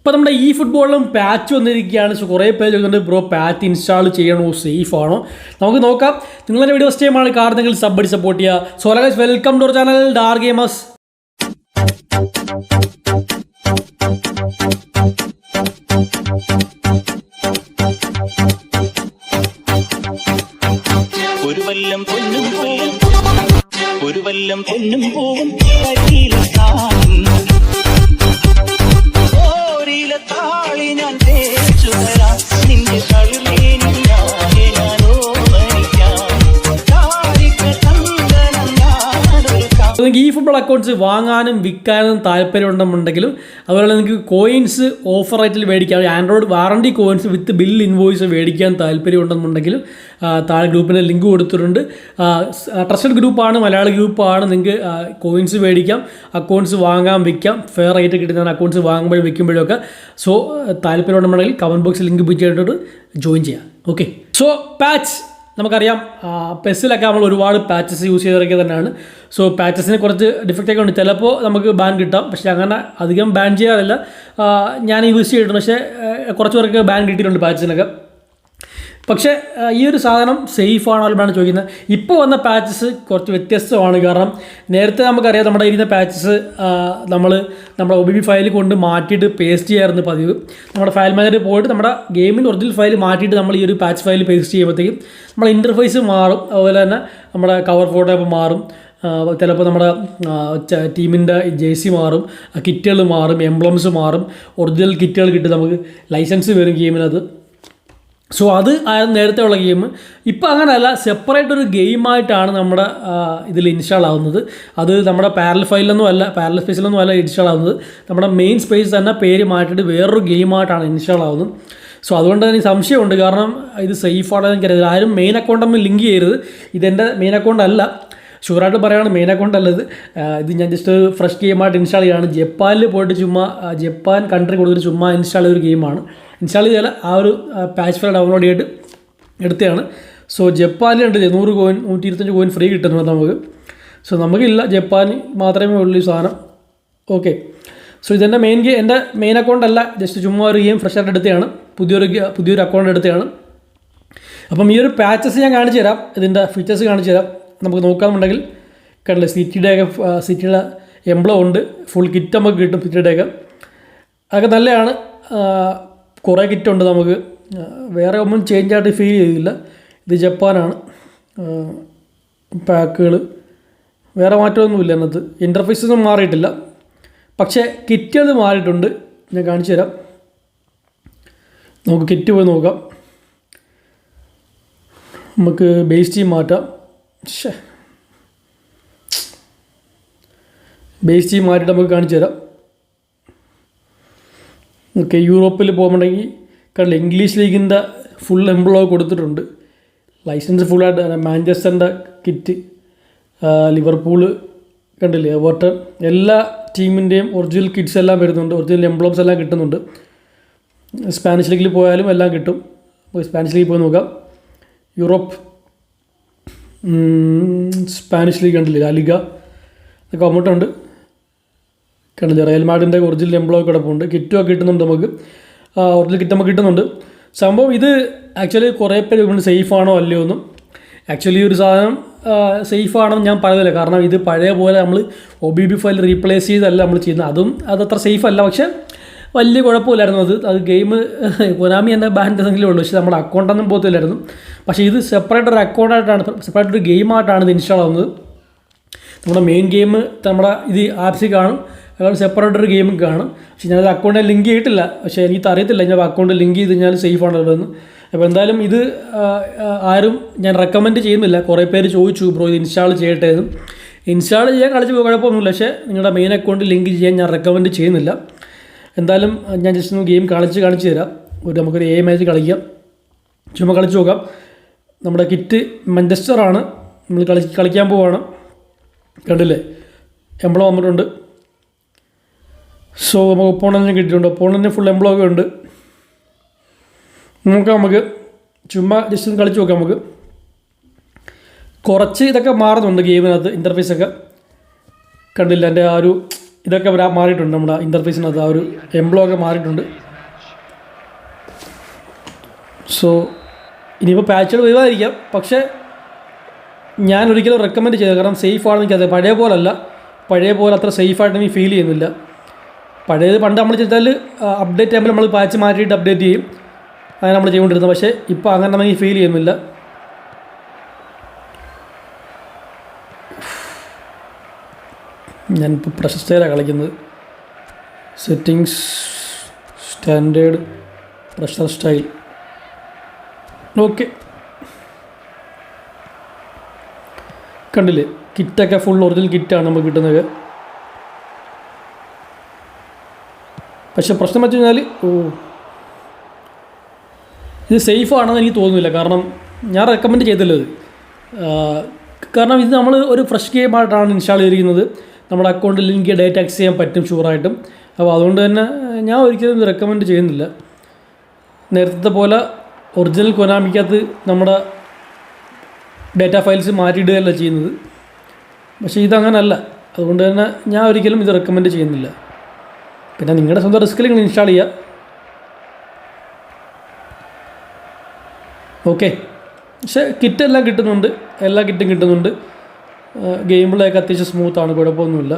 ഇപ്പോൾ നമ്മുടെ ഈ ഫുട്ബോളിലും പാച്ച് വന്നിരിക്കുകയാണ്. സോ കുറേ പേര് ചോദിക്കുന്നുണ്ട് ബ്രോ പാച്ച് ഇൻസ്റ്റാൾ ചെയ്യണോ? സേഫ് ആണോ? നമുക്ക് നോക്കാം. നിങ്ങളുടെ വീഡിയോ സ്റ്റേമാണ് ടൈമാണ് നിങ്ങൾ സബ് അടി സപ്പോർട്ട് ചെയ്യുക. So welcome to our channel Dar gamers accounts വാങ്ങാനും വിൽക്കാനും താല്പര്യമുണ്ടെന്നുണ്ടെങ്കിലും അതുപോലെ നിങ്ങൾക്ക് കോയിൻസ് ഓഫർ റേറ്റിൽ മേടിക്കാം. Android warranty coins with bill invoice മേടിക്കാൻ താല്പര്യമുണ്ടെന്നുണ്ടെങ്കിലും താഴെ ഗ്രൂപ്പിന്റെ ലിങ്ക് കൊടുത്തിട്ടുണ്ട്. ട്രസ്റ്റഡ് ഗ്രൂപ്പാണ് മലയാള ഗ്രൂപ്പാണ് നിങ്ങൾക്ക് കോയിൻസ് മേടിക്കാം അക്കൗണ്ട്സ് വാങ്ങാം വിൽക്കാം ഫെയർ റേറ്റ് കിട്ടുന്ന അക്കൗണ്ട്സ് വാങ്ങുമ്പോഴും വിൽക്കുമ്പോഴും ഒക്കെ. സോ താല്പര്യമുണ്ടെന്നുണ്ടെങ്കിൽ കമന്റ് ബോക്സിൽ ലിങ്ക് ചെയ്തിട്ട് ജോയിൻ ചെയ്യാം. ഓക്കെ സോ പാച്ച് നമുക്കറിയാം പെസ്സിലൊക്കെ നമ്മൾ ഒരുപാട് പാച്ചസ് യൂസ് ചെയ്തിറക്കിയ തന്നെയാണ്. സോ പാച്ചസിന് കുറച്ച് ഡിഫക്റ്റൊക്കെ ഉണ്ട്. ചിലപ്പോൾ നമുക്ക് ബാൻ കിട്ടാം. പക്ഷേ അങ്ങനെ അധികം ബാൻ ചെയ്യാറില്ല. ഞാൻ യൂസ് ചെയ്തിട്ടുണ്ട്. പക്ഷേ കുറച്ച് പേർക്ക് ബാൻ കിട്ടിയിട്ടുണ്ട് പാച്ചസിനൊക്കെ പക്ഷേ ഈ ഒരു സാധനം സേഫ് ആണോ അല്ലെന്നാണ് ചോദിക്കുന്നത്. ഇപ്പോൾ വന്ന പാച്ചസ് കുറച്ച് വ്യത്യസ്തമാണ്. കാരണം നേരത്തെ നമുക്കറിയാം നമ്മുടെ ഇരുന്ന പാച്ചസ് നമ്മൾ നമ്മുടെ ഒ ബി ബി ഫയൽ കൊണ്ട് മാറ്റിയിട്ട് പേസ്റ്റ് ചെയ്യാറുണ്ട് പതിവ്. നമ്മുടെ ഫയൽ മാനേജർ പോയിട്ട് നമ്മുടെ ഗെയിമിന്റെ ഒറിജിനൽ ഫയൽ മാറ്റിയിട്ട് നമ്മൾ ഈ ഒരു പാച്ച് ഫയൽ പേസ്റ്റ് ചെയ്യുമ്പോഴത്തേക്കും നമ്മുടെ ഇന്റർഫേസ് മാറും. അതുപോലെ തന്നെ നമ്മുടെ കവർ ഫോട്ടോ ഇപ്പോൾ മാറും. ചിലപ്പോൾ നമ്മുടെ ടീമിന്റെ ജേഴ്സി മാറും. കിറ്റുകൾ മാറും. എംബ്ലംസ് മാറും. ഒറിജിനൽ കിറ്റുകൾ കിട്ടും നമുക്ക്. ലൈസൻസ് വരും ഗെയിമിനകത്ത് സോ അത് ആയിരുന്നു നേരത്തെ ഉള്ള ഗെയിം ഇപ്പം അങ്ങനെയല്ല സെപ്പറേറ്റ് ഒരു ഗെയിമായിട്ടാണ് നമ്മുടെ ഇതിൽ ഇൻസ്റ്റാൾ ആവുന്നത്. അത് നമ്മുടെ പാരൽ ഫയലിലൊന്നും അല്ല പാരൽ സ്പേസിലൊന്നും അല്ല ഇൻസ്റ്റാൾ ആവുന്നത്. നമ്മുടെ മെയിൻ സ്പേസ് തന്നെ പേര് മാറ്റിയിട്ട് വേറൊരു ഗെയിമായിട്ടാണ് ഇൻസ്റ്റാൾ ആവുന്നത്. സോ അതുകൊണ്ട് തന്നെ സംശയമുണ്ട്. കാരണം ഇത് സേഫ് ആണെന്ന് എനിക്കറിയില്ല ആരും മെയിൻ അക്കൗണ്ട് തമ്മിൽ ലിങ്ക് ചെയ്യരുത്. ഇതെന്റെ മെയിൻ അക്കൗണ്ട് അല്ല. ഷുവറായിട്ട് പറയുകയാണ് മെയിൻ അക്കൗണ്ട് അല്ലത് ഇത് ഞാൻ ജസ്റ്റ് ഫ്രഷ് ഗെയിമായിട്ട് ഇൻസ്റ്റാൾ ചെയ്യാണ്. ജപ്പാനിൽ പോയിട്ട് ചുമ്മാ ജപ്പാൻ കൺട്രി കൂടുതൽ ചുമ്മാ ഇൻസ്റ്റാൾ ചെയ്തൊരു ഗെയിമാണ് ഇൻസ്റ്റാൾ ചെയ്താൽ ആ ഒരു പാച്ച് ഫയൽ ഡൗൺലോഡ് ചെയ്തിട്ട് എടുത്തതാണ്. സോ ജപ്പാനിലുണ്ട് നൂറ് കോയിൻ നൂറ്റി ഇരുപത്തഞ്ച് കോയിൻ ഫ്രീ കിട്ടുന്നുണ്ട് നമുക്ക്. സോ നമുക്കില്ല ജപ്പാൻ മാത്രമേ ഉള്ളൂ ഈ സാധനം. ഓക്കെ സോ ഇതെന്റെ മെയിൻ ഗെയിം എന്റെ മെയിൻ അക്കൗണ്ട് അല്ല ജസ്റ്റ് ചുമ്മാ ഒരു ഗെയിം ഫ്രഷ് ആയിട്ട് എടുത്തതാണ്. പുതിയൊരു പുതിയൊരു അക്കൗണ്ട് എടുത്തതാണ്. അപ്പം ഈ ഒരു പാച്ചസ് ഞാൻ കാണിച്ചു തരാം ഇതിന്റെ ഫീച്ചേഴ്സ് കാണിച്ചു തരാം നമുക്ക് നോക്കാമെന്നുണ്ടെങ്കിൽ കണ്ടില്ലേ സിറ്റിയുടെ ഒക്കെ സിറ്റിയുടെ എംബ്ലം ഉണ്ട്. ഫുൾ കിറ്റ് നമുക്ക് കിട്ടും സിറ്റിയുടെ ഒക്കെ അതൊക്കെ നല്ലതാണ്. കുറേ കിറ്റുണ്ട് നമുക്ക്. വേറെ ഒന്നും ചേഞ്ച് ആയിട്ട് ഫീൽ ചെയ്തില്ല. ഇത് ജപ്പാനാണ്. പാക്കുകൾ വേറെ മാറ്റമൊന്നുമില്ല എന്നത് ഇന്റർഫേസൊന്നും മാറിയിട്ടില്ല. പക്ഷേ കിറ്റുകൾ മാറിയിട്ടുണ്ട്. ഞാൻ കാണിച്ചു തരാം. നമുക്ക് കിറ്റ് പോയി നോക്കാം. നമുക്ക് ബേസ് മാറ്റാം. ശ്ശേ. ബേസ് ടീം മാറ്റിയിട്ട് നമുക്ക് കാണിച്ചു തരാം. ഓക്കെ യൂറോപ്പിൽ പോകുന്നുണ്ടെങ്കിൽ കണ്ടില്ല ഇംഗ്ലീഷ് ലീഗിന്റെ ഫുൾ എംപ്ലോയ് കൊടുത്തിട്ടുണ്ട്. ലൈസൻസ് ഫുള്ളായിട്ട് മാഞ്ചസ്റ്ററിന്റെ കിറ്റ് ലിവർപൂൾ കണ്ടില്ലേ എവർട്ടൺ എല്ലാ ടീമിന്റെയും ഒറിജിനൽ കിറ്റ്സ് എല്ലാം വരുന്നുണ്ട്. ഒറിജിനൽ എംപ്ലോംസ് എല്ലാം കിട്ടുന്നുണ്ട്. സ്പാനിഷ് ലീഗിൽ പോയാലും എല്ലാം കിട്ടും. സ്പാനിഷ് ലീഗിൽ പോയി നോക്കാം. യൂറോപ്പ് സ്പാനിഷ് ലീഗ് കണ്ടില്ലേ? ലാലിഗ ഇതൊക്കെ വന്നിട്ടുണ്ട്. കണ്ടില്ലേ? റയൽ മാഡിന്റെ ഒറിജിനൽ എംപ്ലോയ് കിടപ്പുണ്ട് കിറ്റുമൊക്കെ കിട്ടുന്നുണ്ട് നമുക്ക്. ഒറിജിനൽ കിറ്റ് നമുക്ക് കിട്ടുന്നുണ്ട്. സംഭവം ഇത് ആക്ച്വലി കുറേ പേര് ഇവിടെ സേഫാണോ അല്ലയോ എന്നും. ആക്ച്വലി ഒരു സാധനം സേഫ് ആണെന്ന് ഞാൻ പറയുന്നില്ല. കാരണം ഇത് പഴയ പോലെ നമ്മൾ O B B file replace ചെയ്തല്ല നമ്മൾ ചെയ്യുന്നത്. അതും അതത്ര സേഫ് അല്ല. പക്ഷേ വലിയ കുഴപ്പമില്ലായിരുന്നു അത്. അത് ഗെയിം കൊനാമി എന്ന ബാൻഡ് എന്തെങ്കിലും ഉള്ളൂ. പക്ഷേ നമ്മുടെ അക്കൗണ്ടൊന്നും പോകത്തില്ലായിരുന്നു. പക്ഷേ ഇത് സെപ്പറേറ്റ് ഒരു അക്കൗണ്ടായിട്ടാണ് സെപ്പറേറ്റ് ഒരു ഗെയിമായിട്ടാണ് ഇത് ഇൻസ്റ്റാൾ ആവുന്നത്. നമ്മുടെ മെയിൻ ഗെയിം നമ്മുടെ ഇത് ആപ്സിൽ കാണും. അതാണ് സെപ്പറേറ്റ് ഒരു ഗെയിം കാണും. പക്ഷേ ഞാനത് അക്കൗണ്ടിൽ ലിങ്ക് ചെയ്തിട്ടില്ല. പക്ഷേ എനിക്ക് അറിയത്തില്ല. ഞാൻ അക്കൗണ്ട് ലിങ്ക് ചെയ്ത് കഴിഞ്ഞാൽ സേഫ് ആണല്ലോ എന്ന് അപ്പോൾ എന്തായാലും ഇത് ആരും ഞാൻ റെക്കമെൻഡ് ചെയ്യുന്നില്ല. കുറേ പേര് ചോദിച്ചു ബ്രോ ഇത് ഇൻസ്റ്റാൾ ചെയ്യട്ടെ ഇൻസ്റ്റാൾ ചെയ്യാൻ കളിച്ച് കുഴപ്പമൊന്നുമില്ല. പക്ഷേ നിങ്ങളുടെ മെയിൻ അക്കൗണ്ട് ലിങ്ക് ചെയ്യാൻ ഞാൻ റെക്കമെൻഡ് ചെയ്യുന്നില്ല. എന്തായാലും ഞാൻ ജസ്റ്റ് ഒന്ന് ഗെയിം കളിച്ച് കാണിച്ചു തരാം. ഒരു നമുക്കൊരു എ മാച്ച് കളിക്കാം. ചുമ്മാ കളിച്ച് നോക്കാം. നമ്മുടെ കിറ്റ് മഞ്ചസ്റ്ററാണ് നമ്മൾ കളി കളിക്കാൻ പോവാണ്. കണ്ടില്ലേ? എംബ്ലം വന്നിട്ടുണ്ട്. സോ നമുക്ക് ഒപ്പോണന്റിന് കിട്ടിയിട്ടുണ്ട്. ഒപ്പോണന്റിന് ഫുൾ എംബ്ലം ഒക്കെ ഉണ്ട്. നോക്കാം നമുക്ക്. ചുമ്മാ ജസ്റ്റ് ഒന്ന് കളിച്ച് നോക്കാം നമുക്ക്. കുറച്ച് ഇതൊക്കെ മാറുന്നുണ്ട് ഗെയിമിനകത്ത് ഇന്റർഫേസൊക്കെ കണ്ടില്ല? എന്റെ ആ ഒരു ഇതൊക്കെ വരാ- മാറിയിട്ടുണ്ട്. നമ്മുടെ ഇന്റർഫേസിനകത്ത് ആ ഒരു എംബ്ലോ ഒക്കെ മാറിയിട്ടുണ്ട്. സോ ഇനിയിപ്പോൾ പാച്ചുകൾ വരുവായിരിക്കാം പക്ഷേ ഞാൻ ഒരിക്കലും റെക്കമെൻഡ് ചെയ്തത് കാരണം സേഫ് ആണെന്ന് എനിക്കത് പഴയ പോലല്ല. പഴയ പോലെ അത്ര സേഫായിട്ട് എനിക്ക് ഫീൽ ചെയ്യുന്നില്ല. പഴയത് പണ്ട് നമ്മൾ ചെയ്താൽ അപ്ഡേറ്റ് ചെയ്യുമ്പോൾ നമ്മൾ പാച്ച് മാറ്റിയിട്ട് അപ്ഡേറ്റ് ചെയ്യും. അങ്ങനെ നമ്മൾ ചെയ്തുകൊണ്ടിരുന്നത്. പക്ഷേ ഇപ്പോൾ അങ്ങനെ നമുക്ക് ഫീൽ ചെയ്യുന്നില്ല. ഞാനിപ്പോൾ പ്രശസ്തയിലാണ് കളിക്കുന്നത്. Settings standard pressure style okay കണ്ടില്ലേ? കിറ്റൊക്കെ ഫുൾ ഒറിജിനൽ കിറ്റാണ് നമുക്ക് കിട്ടുന്നത്. പക്ഷെ പ്രശ്നം വെച്ച് കഴിഞ്ഞാൽ ഓ. ഇത് സേഫ് ആണെന്ന് എനിക്ക് തോന്നുന്നില്ല. കാരണം ഞാൻ റെക്കമെൻഡ് ചെയ്തല്ലോ ഇത് കാരണം ഇത് നമ്മൾ ഒരു ഫ്രഷ് ഗെയിമായിട്ടാണ് ഇൻസ്റ്റാൾ ചെയ്തിരിക്കുന്നത്. നമ്മുടെ അക്കൗണ്ടിൽ ലിങ്ക് ഡേറ്റ് ആക്സസ് ചെയ്യാൻ പറ്റും ഷുവറായിട്ടും അപ്പോൾ അതുകൊണ്ട് തന്നെ ഞാൻ ഒരിക്കലും ഇത് റെക്കമെൻഡ് ചെയ്യുന്നില്ല. നേരത്തെ പോലെ ഒറിജിനൽ കൊനാമിക്കകത്ത് നമ്മുടെ ഡേറ്റ ഫയൽസ് മാറ്റിയിടുകയല്ല ചെയ്യുന്നത്. പക്ഷേ ഇതങ്ങനല്ല അതുകൊണ്ട് തന്നെ ഞാൻ ഒരിക്കലും ഇത് റെക്കമെൻഡ് ചെയ്യുന്നില്ല. പിന്നെ നിങ്ങളുടെ സ്വന്തം റിസ്കിൽ നിങ്ങൾ ഇൻസ്റ്റാൾ ചെയ്യുക ഓക്കെ പക്ഷേ കിറ്റ് എല്ലാം കിട്ടുന്നുണ്ട്. എല്ലാ കിറ്റും കിട്ടുന്നുണ്ട്. ഗെയിം പ്ലേ ഒക്കെ അത്യാവശ്യം സ്മൂത്താണ് കുഴപ്പമൊന്നുമില്ല.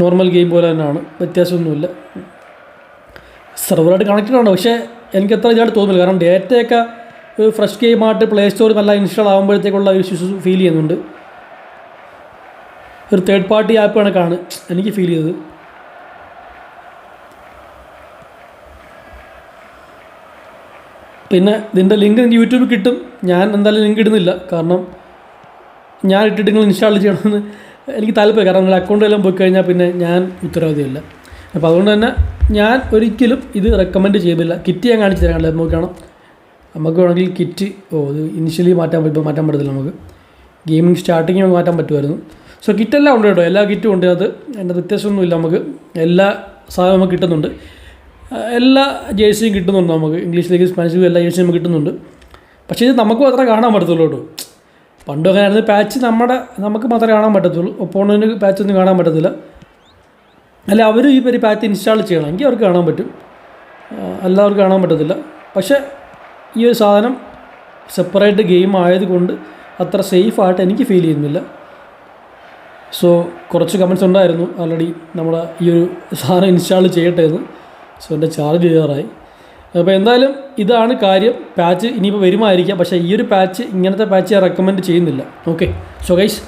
നോർമൽ ഗെയിം പോലെ തന്നെയാണ് വ്യത്യാസമൊന്നുമില്ല. സെർവറായിട്ട് കണക്റ്റഡ് ആണ് പക്ഷേ എനിക്ക് അത്ര ഇതായിട്ട് തോന്നുന്നില്ല. കാരണം ഡേറ്റയൊക്കെ ഒരു ഫ്രഷ് ഗെയിമായിട്ട് പ്ലേ സ്റ്റോറിൽ നല്ല ഇൻസ്റ്റാൾ ആകുമ്പോഴത്തേക്കുള്ള ഒരു ഇഷ്യൂസ് ഫീൽ ചെയ്യുന്നുണ്ട്. ഒരു തേർഡ് പാർട്ടി ആപ്പ് കണക്കാണ് എനിക്ക് ഫീൽ ചെയ്തത്. പിന്നെ ഇതിന്റെ ലിങ്ക് എനിക്ക് യൂട്യൂബിൽ കിട്ടും. ഞാൻ എന്തായാലും ലിങ്ക് ഇടുന്നില്ല. കാരണം ഞാൻ ഇട്ടിട്ട് നിങ്ങൾ ഇൻസ്റ്റാൾ ചെയ്യണമെന്ന് എനിക്ക് താല്പര്യം കാരണം നിങ്ങളുടെ അക്കൗണ്ട് എല്ലാം പോയി കഴിഞ്ഞാൽ പിന്നെ ഞാൻ ഉത്തരവാദിയല്ല. അപ്പോൾ അതുകൊണ്ട് തന്നെ ഞാൻ ഒരിക്കലും ഇത് റെക്കമെൻഡ് ചെയ്തില്ല. കിറ്റ് ഞാൻ കാണിച്ചു തരാം. നമുക്ക് കാണാം. നമുക്ക് വേണമെങ്കിൽ കിറ്റ് ഓ ഇത് ഇനിഷ്യലി മാറ്റാൻ പറ്റും മാറ്റാൻ പറ്റത്തില്ല നമുക്ക്. ഗെയിമിംഗ് സ്റ്റാർട്ടിങ് നമുക്ക് മാറ്റാൻ പറ്റുമായിരുന്നു. സോ കിറ്റെല്ലാം ഉണ്ട് കേട്ടോ. എല്ലാ കിറ്റും ഉണ്ട്. അത് അതിന്റെ വ്യത്യാസമൊന്നുമില്ല നമുക്ക്. എല്ലാ സാധനവും നമുക്ക് കിട്ടുന്നുണ്ട്. എല്ലാ ജേഴ്സിയും കിട്ടുന്നുണ്ട് നമുക്ക്. ഇംഗ്ലീഷിലേക്ക് സ്പാനിഷിലേക്ക് എല്ലാ ജേഴ്സിയും നമുക്ക് കിട്ടുന്നുണ്ട്. പക്ഷേ ഇത് നമുക്ക് മാത്രമേ കാണാൻ പറ്റത്തുള്ളൂ കേട്ടോ. പണ്ടും അങ്ങനെ ആയിരുന്നു പാച്ച് നമ്മുടെ നമുക്ക് മാത്രമേ കാണാൻ പറ്റത്തുള്ളൂ. ഒപ്പോണന് പാച്ച് ഒന്നും കാണാൻ പറ്റത്തില്ല. അല്ല അവർ ഈ ഒരു പാച്ച് ഇൻസ്റ്റാൾ ചെയ്യണമെങ്കിൽ അവർക്ക് കാണാൻ പറ്റും. എല്ലാവർക്കും കാണാൻ പറ്റത്തില്ല. പക്ഷേ ഈ ഒരു സാധനം സെപ്പറേറ്റ് ഗെയിം ആയതുകൊണ്ട് അത്ര സേഫായിട്ട് എനിക്ക് ഫീൽ ചെയ്യുന്നില്ല. സോ കുറച്ച് കമൻസ് ഉണ്ടായിരുന്നു. ഓൾറെഡി നമ്മൾ ഈ ഒരു സാധനം ഇൻസ്റ്റാൾ ചെയ്യട്ടെ എന്ന്. സോ എന്റെ ചാർജ് ചെയ്യാറായി അപ്പോൾ എന്തായാലും ഇതാണ് കാര്യം. പാച്ച് ഇനിയിപ്പോൾ വരുമായിരിക്കാം. പക്ഷേ ഈ ഒരു പാച്ച് ഇങ്ങനത്തെ പാച്ച് ഞാൻ റെക്കമെൻഡ് ചെയ്യുന്നില്ല. Okay so guys